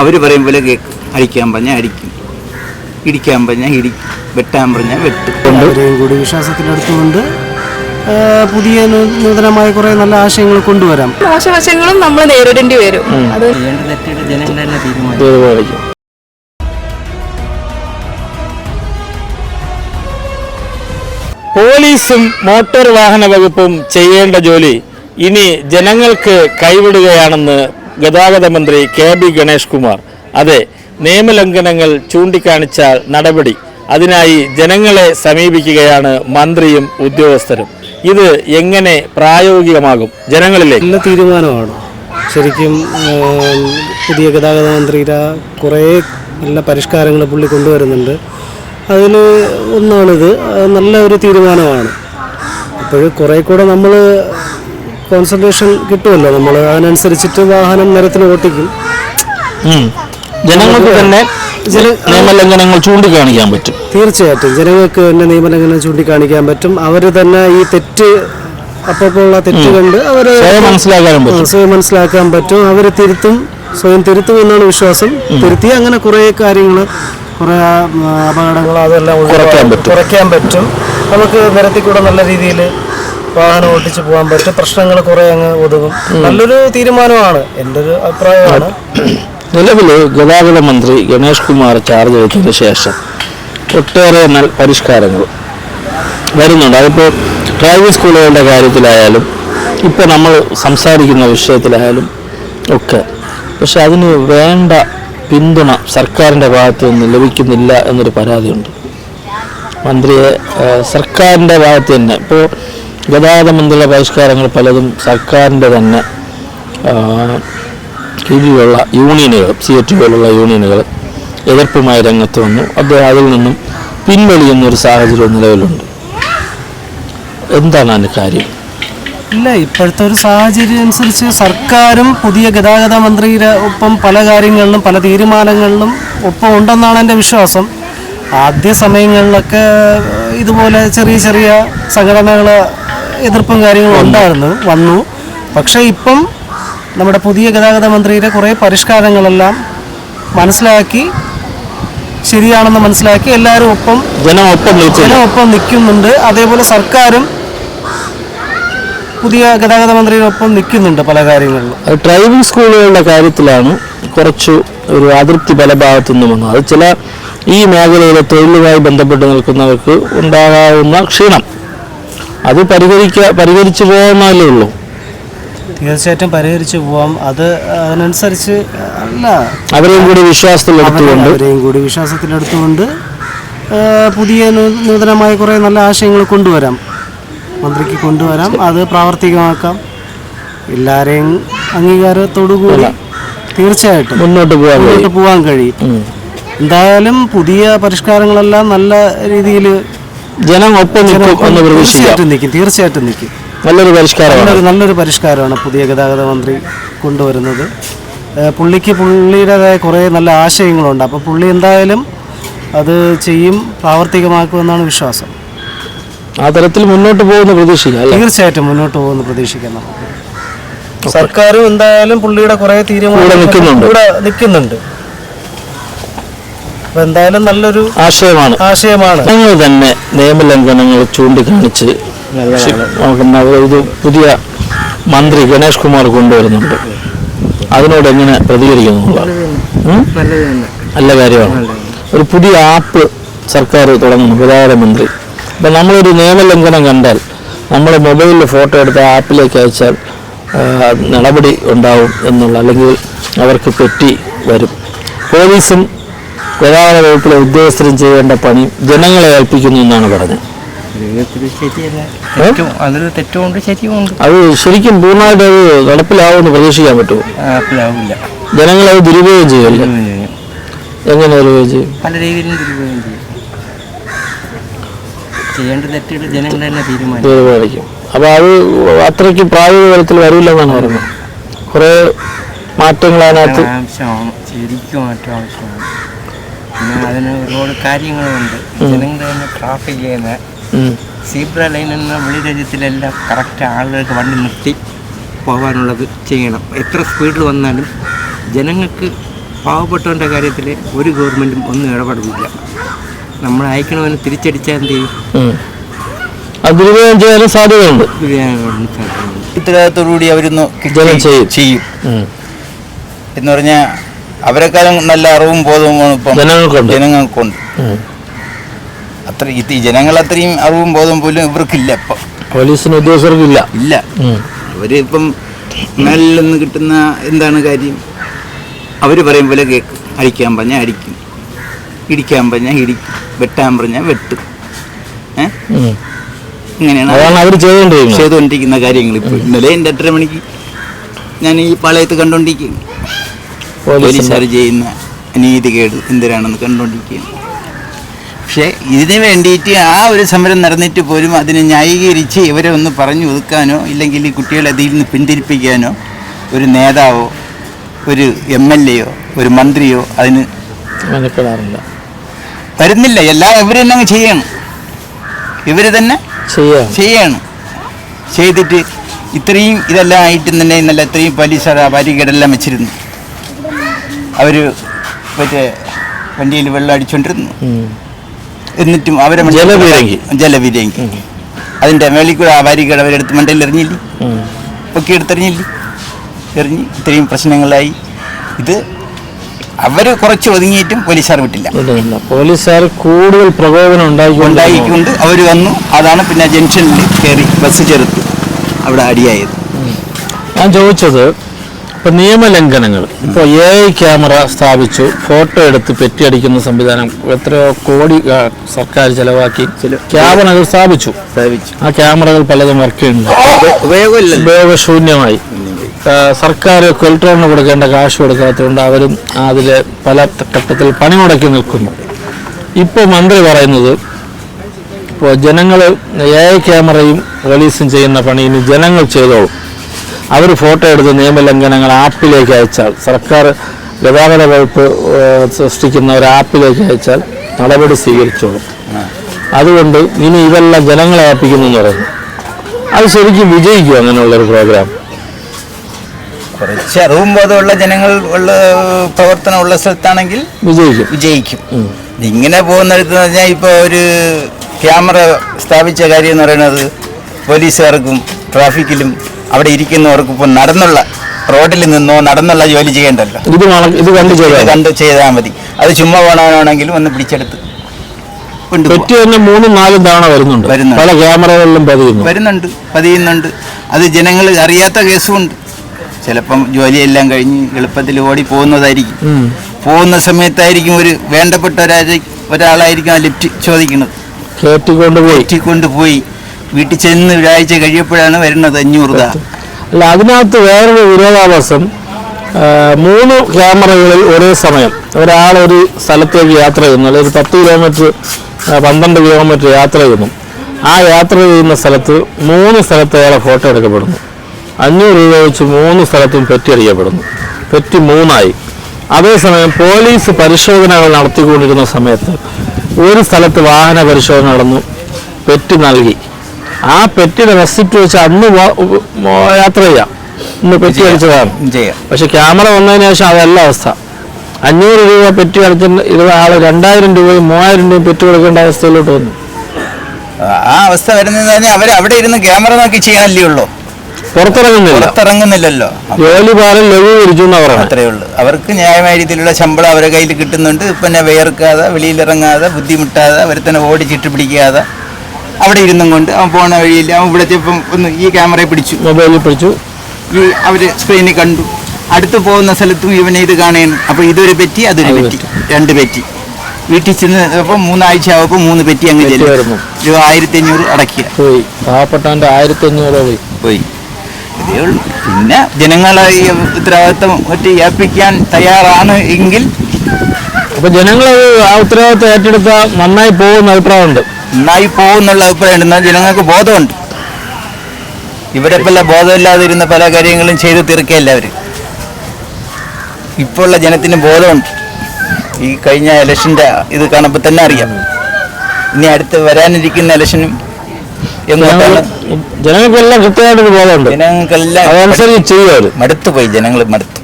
അവർ പറയും പോലെ കേൾക്കും അടിക്കാൻ പറഞ്ഞാൽ അടിക്കും. ഇടിക്കാൻ പറഞ്ഞാൽ ഇടിക്കും വെട്ടാൻ പറഞ്ഞാൽ വെട്ടും. അവരെയും കൂടി വിശ്വാസത്തിലെടുത്തുകൊണ്ട് പുതിയ നൂതനമായ കുറെ നല്ല ആശയങ്ങൾ കൊണ്ടുവരാം. മോശവശങ്ങളും നമ്മൾ നേരിടേണ്ടി വരും. അത് തീരുമാനിക്കും. പോലീസും മോട്ടോർ വാഹന വകുപ്പും ചെയ്യേണ്ട ജോലി ഇനി ജനങ്ങൾക്ക് കൈവിടുകയാണെന്ന് ഗതാഗത മന്ത്രി കെ ബി ഗണേഷ് കുമാർ. അതെ നിയമലംഘനങ്ങൾ ചൂണ്ടിക്കാണിച്ചാൽ നടപടി. അതിനായി ജനങ്ങളെ സമീപിക്കുകയാണ് മന്ത്രിയും ഉദ്യോഗസ്ഥരും. ഇത് എങ്ങനെ പ്രായോഗികമാകും? ജനങ്ങളിലെ നല്ല തീരുമാനമാണ്. ശരിക്കും പുതിയ ഗതാഗത മന്ത്രിയുടെ കുറേ നല്ല പരിഷ്കാരങ്ങൾ പുള്ളി കൊണ്ടുവരുന്നുണ്ട്. അതിൽ ഒന്നാണിത്. നല്ല ഒരു തീരുമാനമാണ്. അപ്പോൾ കുറേ കൂടെ നമ്മൾ കോൺസെൻട്രേഷൻ കിട്ടുമല്ലോ? നമ്മൾ അതിനനുസരിച്ചിട്ട് വാഹനം നിരത്തിൽ ഓട്ടിക്കും. ജനങ്ങൾക്ക് തന്നെ നിയമലംഘനങ്ങൾ ചൂണ്ടിക്കാണിക്കാൻ പറ്റും. തീർച്ചയായിട്ടും. ജനങ്ങൾക്ക് തന്നെ നിയമലംഘനം ചൂണ്ടിക്കാണിക്കാൻ പറ്റും. അവർ തന്നെ ഈ തെറ്റ് അപ്പോഴുള്ള തെറ്റ് കണ്ട് അവർ സ്വയം പറ്റും. സ്വയം മനസ്സിലാക്കാൻ പറ്റും. അവർ തിരുത്തും സ്വയം തിരുത്തും എന്നാണ് വിശ്വാസം തിരുത്തി അങ്ങനെ കുറേ കാര്യങ്ങൾ കുറേ അപകടങ്ങൾ അതെല്ലാം കുറയ്ക്കാൻ പറ്റും. കുറയ്ക്കാൻ പറ്റും. നമുക്ക് നിരത്തിൽ കൂടെ നല്ല രീതിയിൽ വാഹനം ഓടിച്ചു പോകാൻ പറ്റും. പ്രശ്നങ്ങൾ കുറേ അങ്ങ് ഒതുങ്ങും. നല്ലൊരു തീരുമാനമാണ്. എന്റെ ഒരു അഭിപ്രായമാണ്. നിലവിൽ ഗതാഗത മന്ത്രി ഗണേഷ് കുമാർ ചാർജ് എടുത്തതിന് ശേഷം ഒട്ടേറെ പരിഷ്കാരങ്ങൾ വരുന്നുണ്ട്. അതിപ്പോൾ ഡ്രൈവിംഗ് സ്കൂളുകളുടെ കാര്യത്തിലായാലും ഇപ്പോൾ നമ്മൾ സംസാരിക്കുന്ന വിഷയത്തിലായാലും ഒക്കെ. പക്ഷെ അതിന് വേണ്ട പിന്തുണ സർക്കാരിന്റെ ഭാഗത്ത് നിന്ന് ലഭിക്കുന്നില്ല എന്നൊരു പരാതിയുണ്ട്. മന്ത്രിയെ സർക്കാരിന്റെ ഭാഗത്ത് തന്നെ. ഇപ്പോൾ ഗതാഗത മന്ത്രിയുടെ പരിഷ്കാരങ്ങൾ പലതും സർക്കാരിന്റെ തന്നെ കീഴിലുള്ള യൂണിയനുകൾ സി എച്ച് പോലുള്ള യൂണിയനുകൾ എതിർപ്പുമായി രംഗത്ത് വന്നു. അദ്ദേഹം അതിൽ നിന്നും പിൻവലിയുന്നൊരു സാഹചര്യം നിലവിലുണ്ട്. എന്താണ് അതിന്റെ കാര്യം? ഇല്ല ഇപ്പോഴത്തെ ഒരു സാഹചര്യം അനുസരിച്ച് സർക്കാരും പുതിയ ഗതാഗത മന്ത്രിയുടെ ഒപ്പം പല കാര്യങ്ങളിലും പല തീരുമാനങ്ങളിലും ഒപ്പം ഉണ്ടെന്നാണ് എന്റെ വിശ്വാസം. ആദ്യ സമയങ്ങളിലൊക്കെ ഇതുപോലെ ചെറിയ ചെറിയ സംഘടനകൾ എതിർപ്പും കാര്യങ്ങളും ഉണ്ടായിരുന്നു വന്നു. പക്ഷേ ഇപ്പം നമ്മുടെ പുതിയ ഗതാഗത മന്ത്രിയുടെ കുറേ പരിഷ്കാരങ്ങളെല്ലാം മനസ്സിലാക്കി ശരിയാണെന്ന് മനസ്സിലാക്കി എല്ലാവരും ഒപ്പം ജനം ഒപ്പം ജനം ഒപ്പം നിൽക്കുന്നുണ്ട്. അതേപോലെ സർക്കാരും പുതിയ ഗതാഗത മന്ത്രിയോടൊപ്പം നിൽക്കുന്നുണ്ട് പല കാര്യങ്ങളിലും. ഡ്രൈവിംഗ് സ്കൂളുകളുടെ കാര്യത്തിലാണ് കുറച്ച് ഒരു അതൃപ്തി പല ഭാഗത്തു നിന്നും വന്നത്. അത് ചില ഈ മേഖലയിലെ തൊഴിലുമായി ബന്ധപ്പെട്ട് നിൽക്കുന്നവർക്ക് ഉണ്ടാകാവുന്ന ക്ഷീണം. അത് പരിഹരിക്ക പരിഹരിച്ചു പോകാമെന്നല്ലേ ഉള്ളൂ. തീർച്ചയായിട്ടും പരിഹരിച്ചു പോവാം. അത് അതിനനുസരിച്ച് അല്ല. അവരെയും കൂടി വിശ്വാസത്തിലെടുത്തുകൊണ്ട് അവരെയും കൂടി വിശ്വാസത്തിലെടുത്തുകൊണ്ട് പുതിയ നൂതനമായ കുറേ നല്ല ആശയങ്ങൾ കൊണ്ടുവരാം. മന്ത്രിക്ക് കൊണ്ടുവരാം. അത് പ്രാവർത്തികമാക്കാം. എല്ലാവരെയും അംഗീകാരത്തോടു കൂടി തീർച്ചയായിട്ടും മുന്നോട്ട് പോകാൻ മുന്നോട്ട് പോകാൻ കഴിയും. എന്തായാലും പുതിയ പരിഷ്കാരങ്ങളെല്ലാം നല്ല രീതിയിൽ ജനം ഒപ്പം നിൽക്കും എന്ന് പ്രതീക്ഷിക്കാം. തീർച്ചയായിട്ടും നിൽക്കും. തീർച്ചയായിട്ടും നിൽക്കും. നല്ലൊരു പരിഷ്കാരമാണ്. നല്ലൊരു നല്ലൊരു പരിഷ്കാരമാണ് പുതിയ ഗതാഗത മന്ത്രി കൊണ്ടുവരുന്നത്. ഏഹ് പുള്ളിക്ക് പുള്ളിയുടേതായ കുറേ നല്ല ആശയങ്ങളുണ്ട്. അപ്പോൾ പുള്ളി എന്തായാലും അത് ചെയ്യും പ്രാവർത്തികമാക്കുമെന്നാണ് വിശ്വാസം. ആ തരത്തിൽ മുന്നോട്ട് പോകുന്ന പ്രതീക്ഷിക്കാം അല്ലേ? തീർച്ചയായിട്ടും മുന്നോട്ട് പോകുമെന്ന് പ്രതീക്ഷിക്കുന്നു സർക്കാരും എന്തായാലും പുള്ളിയുടെ കുറേ കൂടെ തീരുമാനം നിൽക്കുന്നുണ്ട്. കൂടെ നിൽക്കുന്നുണ്ട്. അപ്പോൾ എന്തായാലും നല്ലൊരു ആശയമാണ്. ആശയമാണ്. ഞങ്ങൾ തന്നെ നിയമലംഘനങ്ങൾ ചൂണ്ടിക്കാണിച്ച് പുതിയ മന്ത്രി ഗണേഷ് കുമാർ കൊണ്ടുവരുന്നുണ്ട്. അതിനോട് എങ്ങനെ പ്രതികരിക്കുന്നു? നല്ല കാര്യമാണ്. ഒരു പുതിയ ആപ്പ് സർക്കാർ തുടങ്ങുന്നു ഗതാഗത മന്ത്രി അപ്പം നമ്മളൊരു നിയമലംഘനം കണ്ടാൽ നമ്മുടെ മൊബൈലിൽ ഫോട്ടോ എടുത്ത് ആപ്പിലേക്ക് അയച്ചാൽ നടപടി ഉണ്ടാവും എന്നുള്ള അല്ലെങ്കിൽ അവർക്ക് പെറ്റി വരും. പോലീസും ഗതാഗത വകുപ്പിലെ ഉദ്യോഗസ്ഥരും ചെയ്യേണ്ട പണി ജനങ്ങളെ ഏൽപ്പിക്കുന്നു എന്നാണ് പറഞ്ഞത്. അത് ശരിക്കും പൂർണമായിട്ട് അത് നടപ്പിലാവുമെന്ന് പ്രതീക്ഷിക്കാൻ പറ്റുമോ? ജനങ്ങളെ ജനങ്ങളത് ദുരുപയോഗം ചെയ്യുമല്ലേ എങ്ങനെ ദുരുപയോഗം ചെയ്യും? പല രീതിയിലും ദുരുപയോഗം ചെയ്യും. ചെയ്യേണ്ട തെറ്റുകൾ ജനങ്ങൾ തന്നെ തീരുമാനിക്കും. അപ്പോൾ അത് അത്രയ്ക്ക് പ്രായോഗിക തലത്തിൽ വരില്ലെന്നാണ് പറയുന്നത്. കുറേ മാറ്റങ്ങൾ അതിനകത്ത് ശരിക്കും മാറ്റം ആവശ്യമാണ്. പിന്നെ അതിന് ഒരുപാട് കാര്യങ്ങളുണ്ട് ജനങ്ങൾ തന്നെ ട്രാഫിക് ചെയ്യുന്ന സീബ്ര ലൈൻ എന്ന വെളിരാജ്യത്തിലെല്ലാം കറക്റ്റ് ആളുകൾക്ക് വണ്ടി നിർത്തി പോകാനുള്ളത് ചെയ്യണം. എത്ര സ്പീഡിൽ വന്നാലും ജനങ്ങൾക്ക് പാവപ്പെട്ടവന്റെ കാര്യത്തിൽ ഒരു ഗവൺമെന്റും ഒന്നും ഇടപെടുന്നില്ല. നമ്മൾ അയക്കണവന് തിരിച്ചടിച്ചാൽ എന്ത് ചെയ്യും? ദുരുപയോഗം ചെയ്യാനും സാധ്യതയുണ്ട്. അവരൊന്ന് ചെയ്യും. ചെയ്യും. എന്ന് പറഞ്ഞാൽ അവരെക്കാളും നല്ല അറിവും ബോധവും ഇപ്പം ജനങ്ങൾക്കുണ്ട്. അത്ര ഈ ജനങ്ങൾ അത്രയും അറിവും ബോധവും പോലും ഇവർക്കില്ല ഇപ്പം. പോലീസിന് ഉദ്യോഗസ്ഥർക്കില്ല. ഇല്ല. അവരിപ്പം മേളിൽ നിന്ന് കിട്ടുന്ന എന്താണ് കാര്യം? അവർ പറയും പോലെ കേൾക്കും അടിക്കാൻ പറഞ്ഞാൽ അടിക്കും. ഇടിക്കാൻ പറഞ്ഞാൽ ഇടിക്കും. വെട്ടാൻ പറഞ്ഞാൽ വെട്ടും. ഇങ്ങനെയാണ് അവർ ചെയ്തുകൊണ്ടിരിക്കുന്ന കാര്യങ്ങൾ ഇപ്പോൾ ഇന്നലെ എന്റെ എട്ടര മണിക്ക് ഞാൻ ഈ പാളയത്ത് കണ്ടുകൊണ്ടിരിക്കുകയാണ്. പോലീസിന്റെ പോലീസുകാർ ചെയ്യുന്ന നീതികേട് എന്തിനാണെന്ന് കണ്ടുകൊണ്ടിരിക്കുകയാണ്. പക്ഷേ ഇതിന് വേണ്ടിയിട്ട് ആ ഒരു സമരം നടന്നിട്ട് പോലും അതിനെ ന്യായീകരിച്ച് ഇവരെ ഒന്ന് പറഞ്ഞു ഒതുക്കാനോ ഇല്ലെങ്കിൽ ഈ കുട്ടികളെ അതിൽ നിന്ന് പിന്തിരിപ്പിക്കാനോ ഒരു നേതാവോ ഒരു എം എൽ എയോ ഒരു മന്ത്രിയോ അതിന് മെനക്കെടാറില്ല വരുന്നില്ല. എല്ലാ ഇവർ തന്നെ അങ്ങ് ചെയ്യണം. ഇവർ തന്നെ ചെയ്യാം ചെയ്യണം. ചെയ്തിട്ട് ഇത്രയും ഇതെല്ലാം ആയിട്ട് തന്നെ ഇന്നലെ ഇത്രയും പോലീസ് ബാരിക്കേഡെല്ലാം വെച്ചിരുന്നു. അവർ മറ്റേ വണ്ടിയിൽ വെള്ളം അടിച്ചുകൊണ്ടിരുന്നു ഉം. എന്നിട്ടും അവരെ ജലവിരങ്കി ജലവിരങ്കി അതിന്റെ അതിന്റെ മേളിൽ കൂടെ ആ ബാരിക്കേഡ് അവരെടുത്ത് മണ്ടയിൽ എറിഞ്ഞില്ലേ? പൊക്കി ഒക്കെ എടുത്തെറിഞ്ഞില്ലേ? എറിഞ്ഞ് ഇത്രയും പ്രശ്നങ്ങളായി. ഇത് അവർ കുറച്ച് ഒതുങ്ങിയിട്ടും പോലീസുകാർ വിട്ടില്ല. പോലീസുകാർ കൂടുതൽ പ്രകോപനം ഉണ്ടായി ഉണ്ടായിക്കൊണ്ട് അവർ വന്നു. അതാണ് പിന്നെ ജംഗ്ഷനിൽ കയറി ബസ് ചെറുത്ത് അവിടെ അടിയായത്. ഞാൻ ചോദിച്ചത് ഇപ്പൊ നിയമലംഘനങ്ങൾ. ഇപ്പോൾ എ ഐ ക്യാമറ സ്ഥാപിച്ചു ഫോട്ടോ എടുത്ത് പെറ്റിയടിക്കുന്ന സംവിധാനം എത്രയോ കോടി സർക്കാർ ചെലവാക്കി. ക്യാമറകൾ സ്ഥാപിച്ചു. ആ ക്യാമറകൾ പലതും വർക്ക് ചെയ്യുന്നുണ്ട്. ഉപയോഗമില്ലല്ലോ ഉപയോഗശൂന്യമായി. സർക്കാർ കൊൽട്രോണിന് കൊടുക്കേണ്ട കാശ് കൊടുക്കാത്തതുകൊണ്ട് അവരും അതിൽ പല ഘട്ടത്തിൽ പണി മുടക്കി നിൽക്കുന്നു. ഇപ്പോൾ മന്ത്രി പറയുന്നത് ഇപ്പോൾ ജനങ്ങൾ എ ഐ ക്യാമറയും പോലീസും ചെയ്യുന്ന പണി ഇനി ജനങ്ങൾ ചെയ്തോളും. അവർ ഫോട്ടോ എടുത്ത് നിയമലംഘനങ്ങൾ ആപ്പിലേക്ക് അയച്ചാൽ സർക്കാർ ഗതാഗത വകുപ്പ് സൃഷ്ടിക്കുന്ന ഒരു ആപ്പിലേക്ക് അയച്ചാൽ നടപടി സ്വീകരിച്ചോളും. അതുകൊണ്ട് ഇനി ഇതെല്ലാം ജനങ്ങളെ ഏൽപ്പിക്കുന്നു എന്ന് പറയുന്നു. അത് ശരിക്കും വിജയിക്കും അങ്ങനെയുള്ളൊരു പ്രോഗ്രാം? കുറച്ച് അറിവും ബോധമുള്ള ജനങ്ങൾ ഉള്ള പ്രവർത്തനമുള്ള സ്ഥലത്താണെങ്കിൽ വിജയിക്കും. വിജയിക്കും. ഇങ്ങനെ പോകുന്നിടത്ത് പറഞ്ഞാൽ ഇപ്പോൾ ഒരു ക്യാമറ സ്ഥാപിച്ച കാര്യം എന്ന് പറയുന്നത് പോലീസുകാർക്കും ട്രാഫിക്കിലും അവിടെ ഇരിക്കുന്നവർക്ക് ഇപ്പം നടന്നുള്ള റോഡിൽ നിന്നോ നടന്നുള്ള ജോലി ചെയ്യണ്ടല്ലോ. ഇത് ഇത് കണ്ടു ചെയ്താൽ കണ്ട് ചെയ്താൽ മതി. അത് ചുമ്മാ പോകണമെന്നാണെങ്കിലും ഒന്ന് പിടിച്ചെടുത്ത് കൊണ്ടുപോകാം പെറ്റി തന്നെ മൂന്നും നാലും തവണ വരുന്നുണ്ട്. പല ക്യാമറകളിലും പതിയുന്നു. വരുന്നുണ്ട് പതിയുന്നുണ്ട്. അത് ജനങ്ങൾ അറിയാത്ത കേസുമുണ്ട്. ചിലപ്പം ജോലിയെല്ലാം കഴിഞ്ഞ് എളുപ്പത്തിൽ ഓടി പോകുന്നതായിരിക്കും. പോകുന്ന സമയത്തായിരിക്കും ഒരു വേണ്ടപ്പെട്ട ഒരാളെ ഒരാളായിരിക്കും ആ ലിഫ്റ്റ് ചോദിക്കുന്നത്. കയറ്റിക്കൊണ്ട് പോയി. ലിഫ്റ്റിൽ കൊണ്ടുപോയി വീട്ടിൽ ചെന്ന് ഒരാഴ്ച കഴിയപ്പോഴാണ് വരുന്നത് അഞ്ഞൂറ് അല്ല അതിനകത്ത് വേറൊരു വിരോധാഭാസം മൂന്ന് ക്യാമറകളിൽ ഒരേ സമയം ഒരാൾ ഒരു സ്ഥലത്തേക്ക് യാത്ര ചെയ്യുന്നു. അല്ലെങ്കിൽ ഒരു പത്ത് കിലോമീറ്റർ പന്ത്രണ്ട് കിലോമീറ്റർ യാത്ര ചെയ്യുന്നു. ആ യാത്ര ചെയ്യുന്ന സ്ഥലത്ത് മൂന്ന് സ്ഥലത്ത് അയാളെ ഫോട്ടോ എടുക്കപ്പെടുന്നു. അഞ്ഞൂറ് രൂപ വെച്ച് മൂന്ന് സ്ഥലത്തും പെറ്റി അടിക്കപ്പെടുന്നു പെറ്റി മൂന്നായി. അതേസമയം പോലീസ് പരിശോധനകൾ നടത്തിക്കൊണ്ടിരുന്ന സമയത്ത് ഒരു സ്ഥലത്ത് വാഹന പരിശോധന നടന്നു. പെറ്റി നൽകി. ആ പെറ്റിയുടെ റെസിപ്റ്റ് വെച്ച് അന്ന് യാത്ര ചെയ്യാം. ഇന്ന് പെറ്റി അടിച്ചതാണ്. പക്ഷെ ക്യാമറ വന്നതിന് ശേഷം അതല്ല അവസ്ഥ. അഞ്ഞൂറ് രൂപ പെറ്റി അടിച്ചിട്ട് ഇരുപത് രണ്ടായിരം രൂപയും മൂവായിരം രൂപയും പെറ്റി കൊടുക്കേണ്ട അവസ്ഥയിലോട്ട് വന്നു. ആ അവസ്ഥ വരുന്നതെന്ന് തന്നെ അവർ അവിടെ ഇരുന്ന് ക്യാമറ നോക്കി ചെയ്യാനല്ലേ ഉള്ളൂ. പുറത്തിറങ്ങുന്നില്ല. പുറത്തിറങ്ങുന്നില്ലല്ലോ. ജോലി ഭാരം ലഘൂകരിച്ചു അത്രേ ഉള്ളൂ. അവർക്ക് ന്യായമായ രീതിയിലുള്ള ശമ്പളം അവരുടെ കയ്യിൽ കിട്ടുന്നുണ്ട്. പിന്നെ വേർക്കാതെ വെളിയിലിറങ്ങാതെ ബുദ്ധിമുട്ടാതെ അവർ തന്നെ ഓടി ചിട്ട് പിടിക്കാതെ. അവിടെ ഇരുന്നും കൊണ്ട് അവൻ പോണ വഴിയിൽ അവൻ ഇപ്പം ഒന്ന് ഈ ക്യാമറയെ പിടിച്ചു. മൊബൈലിൽ പിടിച്ചു. ഈ അവർ സ്ക്രീനിൽ കണ്ടു. അടുത്ത് പോകുന്ന സ്ഥലത്തും ഇവനെ ഇത് കാണുകയാണ് അപ്പോൾ ഇതൊരു പെറ്റി അതൊരു അത് പെറ്റി. രണ്ട് പെറ്റി. വീട്ടിൽ ചെന്ന് അപ്പം മൂന്നാഴ്ച ആവുമ്പോൾ മൂന്ന് പെറ്റി അങ്ങ് ചെല്ലും. ഒരു ആയിരത്തി അഞ്ഞൂറ് അടക്കുക പോയി. പാവപ്പെട്ടവന്റെ ആയിരത്തി അഞ്ഞൂറ് പോയി. പോയി. ഇതേ ഉള്ളൂ. പിന്നെ ജനങ്ങളെ ഈ ഉത്തരവാദിത്വം ഒറ്റ ഏൽപ്പിക്കാൻ തയ്യാറാണ് എങ്കിൽ അപ്പൊ ജനങ്ങൾ ആ ഉത്തരവാദിത്വം ഏറ്റെടുത്താൽ നന്നായി പോകുന്ന അഭിപ്രായമുണ്ട്. നന്നായി പോകുന്നുള്ള അഭിപ്രായമുണ്ട് എന്നാൽ ജനങ്ങൾക്ക് ബോധമുണ്ട്. ഇവിടെ പല ബോധമില്ലാതിരുന്ന പല കാര്യങ്ങളും ചെയ്തു തീർക്കുകയല്ല അവർ ഇപ്പോൾ ഉള്ള ജനത്തിന് ബോധമുണ്ട്. ഈ കഴിഞ്ഞ ഇലക്ഷന്റെ ഇത് കാണുമ്പോൾ തന്നെ അറിയാം. ഇനി അടുത്ത് വരാനിരിക്കുന്ന ഇലക്ഷനും ജനങ്ങൾക്കെല്ലാം കൃത്യമായിട്ടൊരു ബോധമുണ്ട്. ജനങ്ങൾക്കെല്ലാം അതനുസരിച്ച് ചെയ്യും അവർ. മടുത്തു പോയി ജനങ്ങൾ മടുത്തു.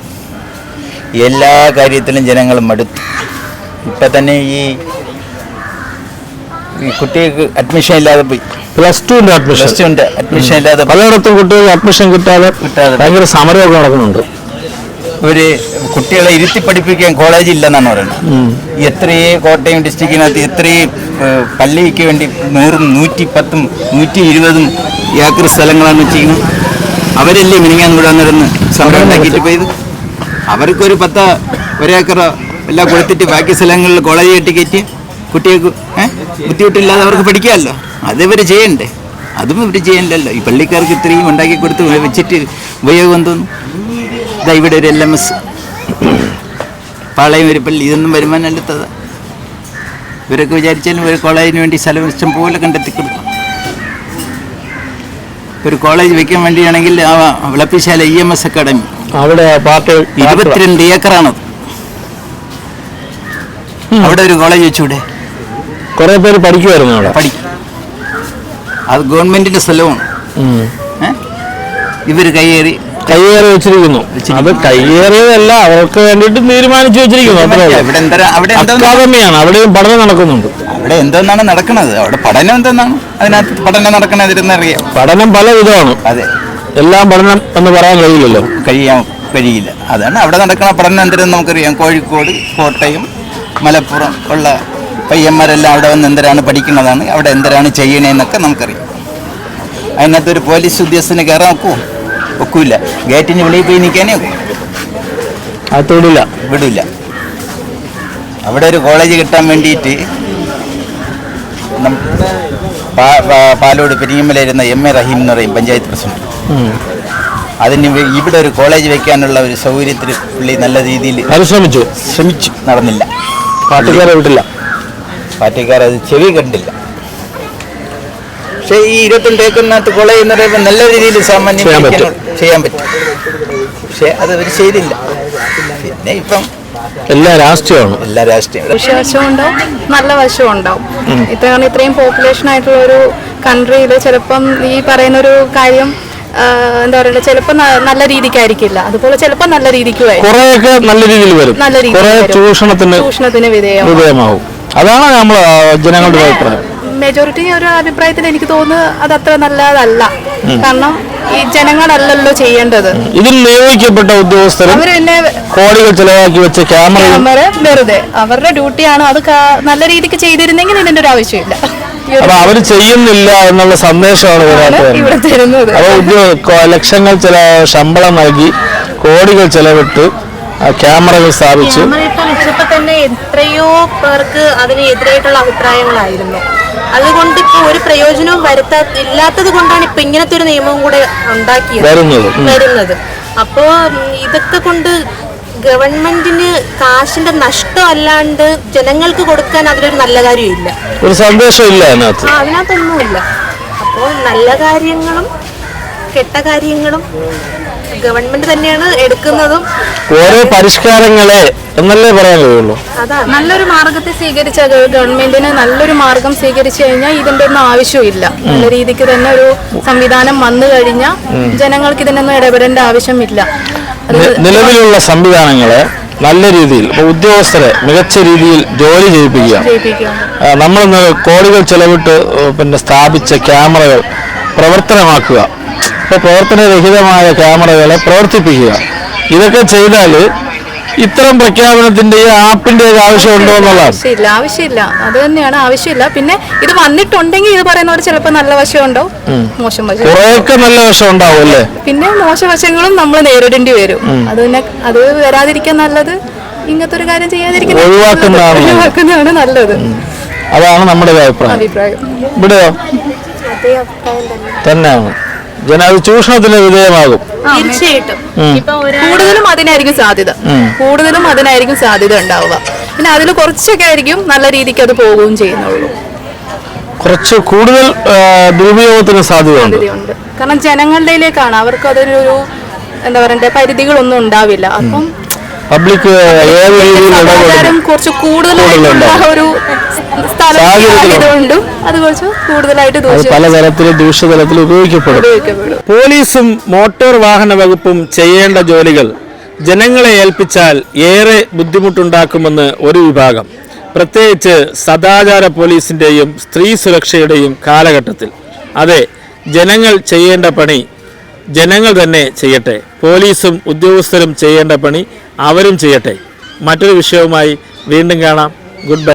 എല്ലാ കാര്യത്തിലും ജനങ്ങൾ മടുത്തു. ഇപ്പം തന്നെ ഈ കുട്ടികൾക്ക് അഡ്മിഷൻ ഇല്ലാതെ പോയി. പ്ലസ് ടുവിന്റെ അഡ്മിഷൻ പ്ലസ് ടുവിന്റെ അഡ്മിഷൻ ഇല്ലാതെ. പലയിടത്തും കുട്ടികൾ അഡ്മിഷൻ കിട്ടാതെ കിട്ടാതെ. ഭയങ്കര സമരമൊക്കെ നടക്കുന്നുണ്ട്. ഒരു കുട്ടികളെ ഇരുത്തി പഠിപ്പിക്കാൻ കോളേജ് ഇല്ലെന്നാണ് പറയുന്നത്. എത്രയേ കോട്ടയം ഡിസ്ട്രിക്റ്റിനകത്ത് എത്രയും പള്ളിക്ക് വേണ്ടി നൂറും നൂറ്റി പത്തും നൂറ്റി ഇരുപതും ഏക്കർ സ്ഥലങ്ങളാണ് വെച്ചിരിക്കുന്നത്. അവരല്ലേ മിനിങ്ങാൻ കൂടെ വന്നിരുന്ന് സമരം ഉണ്ടാക്കിയിട്ട് പോയത്? അവർക്കൊരു പത്ത് ഒരേക്കറോ എല്ലാം കൊടുത്തിട്ട് ബാക്കി സ്ഥലങ്ങളിൽ കോളേജ് കെട്ടി കയറ്റി. കുട്ടികൾക്ക് ഏഹ് ബുദ്ധിമുട്ടില്ലാതെ അവർക്ക് പഠിക്കാമല്ലോ. അത് ഇവർ ചെയ്യണ്ടേ? അതും ഇവർ ചെയ്യണ്ടല്ലോ. ഈ പള്ളിക്കാർക്ക് ഇത്രയും ഉണ്ടാക്കി കൊടുത്ത് വെച്ചിട്ട് ഉപയോഗം എന്തോന്നു? ഇതാ ഇവിടെ ഒരു എൽ എം എസ് പാളയം ഒരു പള്ളി. ഇതൊന്നും വരുമാനം അല്ലാത്തത് ഇവരൊക്കെ വിചാരിച്ചാലും ഒരു കോളേജിന് വേണ്ടി സ്ഥലം ഇഷ്ടം പോലെ കണ്ടെത്തി കൊടുക്കും ഒരു കോളേജ് വെക്കാൻ വേണ്ടിയാണെങ്കിൽ ആ Vilappilsala E M S academy അവിടെ ഇരുപത്തിരണ്ട് ഏക്കറാണത്. അവിടെ ഒരു കോളേജ് വെച്ചൂടെ? കുറെ പേര് പഠിക്കുമായിരുന്നു അവിടെ. പഠിക്കും. അത് ഗവൺമെന്റിന്റെ സ്ഥലമാണ്. ഇവർ കയ്യേറി കയ്യേറി വെച്ചിരിക്കുന്നു. അത് കയ്യേറിയതല്ല അവർക്ക് വേണ്ടിട്ട് തീരുമാനിച്ചു വെച്ചിരിക്കുന്നു. അക്കാദമിയാണ്. അവിടെയും പഠനം നടക്കുന്നുണ്ട്. അവിടെ എന്തോന്നാണ് നടക്കുന്നത് അവിടെ പഠനം എന്തെന്നാണ്? അതിനകത്ത് പഠനം നടക്കണതിരുന്ന് അറിയാം. പഠനം പല വിധമാണ്. അതെ. എല്ലാം പഠനം എന്ന് പറയാൻ കഴിയില്ലല്ലോ. കഴിയാൻ കഴിയില്ല. അതാണ് അവിടെ നടക്കുന്ന പഠനം എന്തിനും നമുക്കറിയാം. കോഴിക്കോട് കോട്ടയം മലപ്പുറം ഉള്ള പയ്യന്മാരെല്ലാം അവിടെ വന്ന് എന്തരാണ് പഠിക്കുന്നതാണ് അവിടെ എന്തരാണ് ചെയ്യണേന്നൊക്കെ നമുക്കറിയാം. അതിനകത്ത് ഒരു പോലീസ് ഉദ്യോഗസ്ഥന് കയറാൻ ഒക്കുമോ ഒക്കൂല ഗേറ്റിന് വെളിയിൽ പോയി നിൽക്കാനേ തൊടില്ല വിടില്ല. അവിടെ ഒരു കോളേജ് കിട്ടാൻ വേണ്ടിയിട്ട് പാലോട് പെരിയമ്മലായിരുന്ന എം എ റഹീം എന്ന് പറയും പഞ്ചായത്ത് പ്രസിഡന്റ്. അതിന് ഇവിടെ ഒരു കോളേജ് വെക്കാനുള്ള ഒരു സൗകര്യത്തിൽ പുള്ളി നല്ല രീതിയിൽ പരിശ്രമിച്ചു. ശ്രമിച്ചു. നടന്നില്ല. പാട്ടുകാരെ വിട്ടില്ല. പാർട്ടിക്കാർ അത് ചെവി കണ്ടില്ല. പക്ഷേ ഈ ഇരുപത്തിരണ്ട് ഏക്കറിനകത്ത് കൊള എന്ന് പറയുമ്പോൾ നല്ല രീതിയിൽ സാമാന്യം ചെയ്യാൻ പറ്റും. പക്ഷേ അത് അവർ ചെയ്തില്ല. പിന്നെ ഇപ്പം എല്ലാ രാഷ്ട്രീയമാണ്. എല്ലാ രാഷ്ട്രീയ ദൂഷ്യവശവും ഉണ്ടാവും നല്ല വശവും ഉണ്ടാവും. ഇത്രയാണ് ഇത്രയും പോപ്പുലേഷൻ ആയിട്ടുള്ള ഒരു കൺട്രിയിൽ ചിലപ്പം ഈ പറയുന്ന ഒരു കാര്യം എന്താ പറയുക ചിലപ്പോൾ നല്ല രീതിക്കായിരിക്കില്ല. അതുപോലെ ചിലപ്പോൾ നല്ല രീതിക്ക് വരും. നല്ല രീതിയിൽ വരും. നല്ല രീതിയിൽ. ചൂഷണത്തിന് ചൂഷണത്തിന് വിധേയമാവും. അതാണ് നമ്മൾ ജനങ്ങളുടെ അഭിപ്രായം. മെജോറിറ്റി ഒരു അഭിപ്രായത്തിൽ എനിക്ക് തോന്നുന്നത് അത് അത്ര നല്ലതല്ല. കാരണം ഈ ജനങ്ങളല്ലല്ലോ ചെയ്യേണ്ടത്. ഇതിൽ നിയോഗിക്കപ്പെട്ട ഉദ്യോഗസ്ഥർ കോടികൾ ചെലവാക്കി വെച്ച ക്യാമറ വെറുതെ. അവരുടെ ഡ്യൂട്ടിയാണ് അത് നല്ല രീതിക്ക് ചെയ്തിരുന്നെങ്കിൽ ഇതിന്റെ ഒരു ആവശ്യമില്ല. അപ്പൊ അവർ ചെയ്യുന്നില്ല എന്നുള്ള സന്ദേശമാണ് ഇതിനകത്ത് ഇവിടെ തരുന്നത്. അപ്പൊ ഉദ്യോഗ ലക്ഷങ്ങൾ ചില ശമ്പളം നൽകി കോടികൾ ചെലവിട്ട് ക്യാമറകൾ സ്ഥാപിച്ച്. ക്യാമറ ഇപ്പം വെച്ചപ്പോ തന്നെ എത്രയോ പേർക്ക് അതിനെതിരായിട്ടുള്ള അഭിപ്രായങ്ങളായിരുന്നു. അതുകൊണ്ട് ഇപ്പൊ ഒരു പ്രയോജനവും വരുത്താ ഇല്ലാത്തത് കൊണ്ടാണ് ഇപ്പൊ ഇങ്ങനത്തെ ഒരു നിയമവും കൂടെ ഉണ്ടാക്കിയത്. വരുന്നത്. വരുന്നത്. അപ്പോ ഇതൊക്കെ കൊണ്ട് ഗവൺമെന്റിന് കാശിന്റെ നഷ്ടം അല്ലാണ്ട് ജനങ്ങൾക്ക് കൊടുക്കാൻ അതിലൊരു നല്ല കാര്യമില്ല ഒരു സന്ദേശം ഇല്ല അതിനകത്ത് അതിനകത്തൊന്നുമില്ല. അപ്പോൾ നല്ല കാര്യങ്ങളും കെട്ട കാര്യങ്ങളും ഗവൺമെന്റ് തന്നെയാണ് എടുക്കുന്നതും. ഓരോ പരിഷ്കാരങ്ങളെ എന്നല്ലേ പറയാൻ കഴിയുള്ളൂ? നല്ലൊരു മാർഗത്തെ സ്വീകരിച്ച ഗവൺമെന്റിന് നല്ലൊരു മാർഗം സ്വീകരിച്ചു കഴിഞ്ഞാൽ ഇതിന്റെ ഒന്നും ആവശ്യമില്ല. നല്ല രീതിക്ക് തന്നെ ഒരു സംവിധാനം വന്നു കഴിഞ്ഞാൽ ജനങ്ങൾക്ക് ഇതിനൊന്നും ഇടപെടേണ്ട ആവശ്യമില്ല. നിലവിലുള്ള സംവിധാനങ്ങളെ നല്ല രീതിയിൽ ഉദ്യോഗസ്ഥരെ മികച്ച രീതിയിൽ ജോലി ചെയ്യിപ്പിക്കുക. നമ്മൾ കോടികൾ ചെലവിട്ട് പിന്നെ സ്ഥാപിച്ച ക്യാമറകൾ പ്രവർത്തനമാക്കുക. പ്രവർത്തനരഹിതമായ ക്യാമറകളെ പ്രവർത്തിപ്പിക്കുക. ഇതൊക്കെ ചെയ്താൽ ഇത്തരം പ്രഖ്യാപനത്തിന്റെ ഈ ആപ്പിന്റെ ആവശ്യമുണ്ടോ എന്നുള്ളതാണ്. ആവശ്യമില്ല ആവശ്യമില്ല. അത് തന്നെയാണ് ആവശ്യമില്ല. പിന്നെ ഇത് വന്നിട്ടുണ്ടെങ്കിൽ ഇത് പറയുന്നവർ ചിലപ്പോൾ നല്ല വശം ഉണ്ടാവും മോശം വശം. കുറേയൊക്കെ നല്ല വശം ഉണ്ടാവും അല്ലേ? പിന്നെ മോശവശങ്ങളും നമ്മൾ നേരിടേണ്ടി വരും. അത് പിന്നെ അത് വരാതിരിക്കാൻ നല്ലത് ഇങ്ങനത്തെ ഒരു കാര്യം ചെയ്യാതിരിക്കുന്നത് ഒഴിവാക്കുന്നതാണ് നല്ലത്. അതാണ് നമ്മുടെ അഭിപ്രായം. അഭിപ്രായം. ഇവിടെയോ? തന്നെയാണ്. ജന അത് ചൂഷണത്തിന് വിധേയമാകും. തീർച്ചയായിട്ടും. ഇപ്പൊ കൂടുതലും അതിനായിരിക്കും സാധ്യത. കൂടുതലും അതിനായിരിക്കും സാധ്യത ഉണ്ടാവുക. പിന്നെ അതിൽ കുറച്ചൊക്കെ ആയിരിക്കും നല്ല രീതിക്ക് അത് പോവുകയും ചെയ്യുന്നുള്ളൂ. കുറച്ച് കൂടുതൽ ദുരുപയോഗത്തിന് സാധ്യതയുണ്ട്. കാരണം ജനങ്ങളുടെയിലേക്കാണ്. അവർക്ക് അതൊരു എന്താ പറയണ്ടേ പരിധികളൊന്നും ഉണ്ടാവില്ല. അപ്പം പബ്ലിക് ഏത് സമാചാരം കുറച്ച് കൂടുതലായിട്ടുള്ള ഒരു സ്ഥലമായതുകൊണ്ടും അത് കുറച്ച് കൂടുതലായിട്ട് പലതരത്തിൽ ദൂഷ്യതലത്തിൽ ഉപയോഗിക്കപ്പെടും. ഉപയോഗിക്കപ്പെടും. പോലീസും മോട്ടോർ വാഹന വകുപ്പും ചെയ്യേണ്ട ജോലികൾ ജനങ്ങളെ ഏൽപ്പിച്ചാൽ ഏറെ ബുദ്ധിമുട്ടുണ്ടാക്കുമെന്ന് ഒരു വിഭാഗം. പ്രത്യേകിച്ച് സദാചാര പോലീസിന്റെയും സ്ത്രീ സുരക്ഷയുടെയും കാലഘട്ടത്തിൽ. അതെ ജനങ്ങൾ ചെയ്യേണ്ട പണി ജനങ്ങൾ തന്നെ ചെയ്യട്ടെ. പോലീസും ഉദ്യോഗസ്ഥരും ചെയ്യേണ്ട പണി അവരും ചെയ്യട്ടെ. മറ്റൊരു വിഷയവുമായി വീണ്ടും കാണാം. Good bye